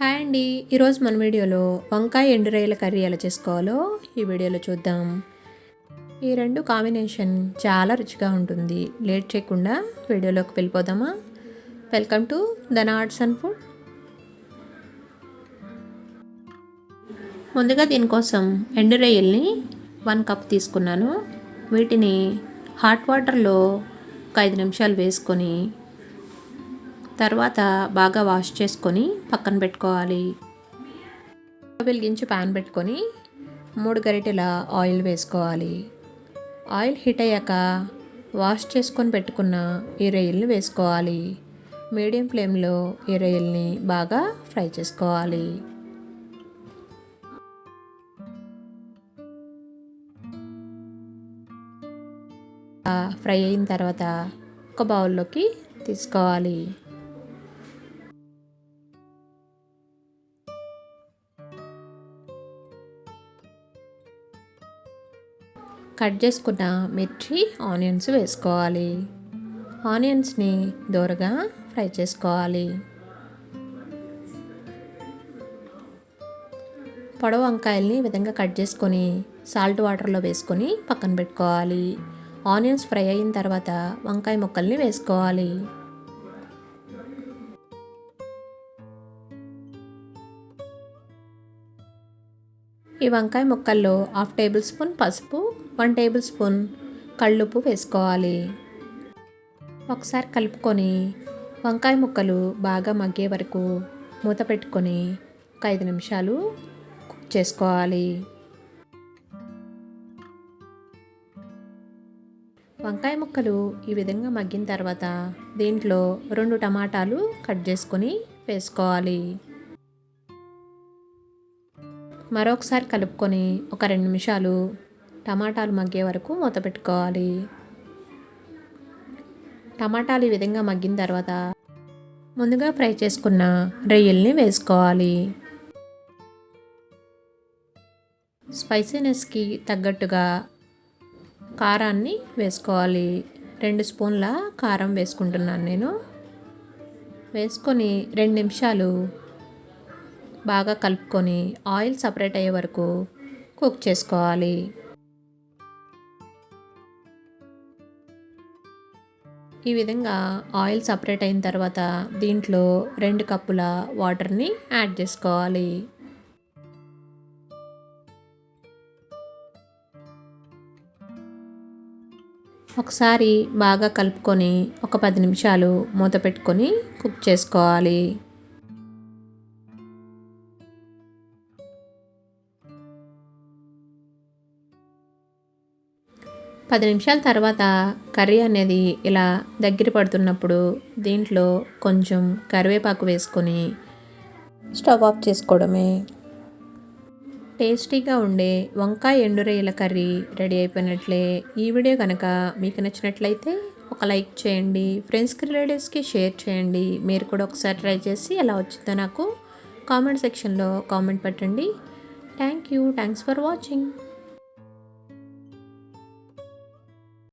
Hi అండి. ఈరోజు మన వీడియోలో వంకాయ ఎండురొయ్యల కర్రీ ఎలా చేసుకోవాలో ఈ వీడియోలో చూద్దాం. ఈ రెండు కాంబినేషన్ చాలా రుచిగా ఉంటుంది. లేట్ చేయకుండా వీడియోలోకి వెళ్ళిపోదామా? Welcome to Dhana arts and food. ముందుగా దీనికోసం ఎండురొయ్యల్ని వన్ కప్ తీసుకున్నాను. వీటిని హాట్ వాటర్లో ఒక ఐదు నిమిషాలు వేసుకొని తర్వాత బాగా వాష్ చేసుకొని పక్కన పెట్టుకోవాలి. వెలిగించి ప్యాన్ పెట్టుకొని మూడు గరిటెల ఆయిల్ వేసుకోవాలి. ఆయిల్ హీట్ అయ్యాక వాష్ చేసుకొని పెట్టుకున్న ఈ రొయ్యల్ని వేసుకోవాలి. మీడియం ఫ్లేమ్లో ఈ రొయ్యల్ని బాగా ఫ్రై చేసుకోవాలి. ఫ్రై అయిన తర్వాత ఒక బౌల్లోకి తీసుకోవాలి. కట్ చేసుకున్న మిర్చి ఆనియన్స్ వేసుకోవాలి. ఆనియన్స్ని దోరగా ఫ్రై చేసుకోవాలి. పొడవు వంకాయల్ని ఈ విధంగా కట్ చేసుకొని సాల్ట్ వాటర్లో వేసుకొని పక్కన పెట్టుకోవాలి. ఆనియన్స్ ఫ్రై అయిన తర్వాత వంకాయ ముక్కల్ని వేసుకోవాలి. ఈ వంకాయ ముక్కల్లో హాఫ్ టేబుల్ స్పూన్ పసుపు వన్ టేబుల్ స్పూన్ కళ్ళుప్పు వేసుకోవాలి. ఒకసారి కలుపుకొని వంకాయ ముక్కలు బాగా మగ్గే వరకు మూత పెట్టుకొని ఒక ఐదు నిమిషాలు కుక్ చేసుకోవాలి. వంకాయ ముక్కలు ఈ విధంగా మగ్గిన తర్వాత దీంట్లో రెండు టమాటాలు కట్ చేసుకొని వేసుకోవాలి. మరొకసారి కలుపుకొని ఒక రెండు నిమిషాలు టమాటాలు మగ్గే వరకు మూత పెట్టుకోవాలి. టమాటాలు ఈ విధంగా మగ్గిన తర్వాత ముందుగా ఫ్రై చేసుకున్న రొయ్యల్ని వేసుకోవాలి. స్పైసీనెస్కి తగ్గట్టుగా కారాన్ని వేసుకోవాలి. రెండు స్పూన్ల కారం వేసుకుంటున్నాను నేను. వేసుకొని రెండు నిమిషాలు బాగా కలుపుకొని ఆయిల్ సపరేట్ అయ్యే వరకు కుక్ చేసుకోవాలి. ఈ విధంగా ఆయిల్ సపరేట్ అయిన తర్వాత దీంట్లో రెండు కప్పుల వాటర్ని యాడ్ చేసుకోవాలి. ఒకసారి బాగా కలుపుకొని ఒక పది నిమిషాలు మూత పెట్టుకొని కుక్ చేసుకోవాలి. పది నిమిషాల తర్వాత కర్రీ అనేది ఇలా దగ్గర పడుతున్నప్పుడు దీంట్లో కొంచెం కరివేపాకు వేసుకొని స్టవ్ ఆఫ్ చేసుకోవడమే. టేస్టీగా ఉండే వంకాయ ఎండురేయల కర్రీ రెడీ అయిపోయినట్లే. ఈ వీడియో కనుక మీకు నచ్చినట్లయితే ఒక లైక్ చేయండి ఫ్రెండ్స్కి రిలేటివ్స్కి షేర్ చేయండి. మీరు కూడా ఒకసారి ట్రై చేసి ఎలా వచ్చిందో నాకు కామెంట్ సెక్షన్లో కామెంట్ పెట్టండి. Thank you. Thanks for watching.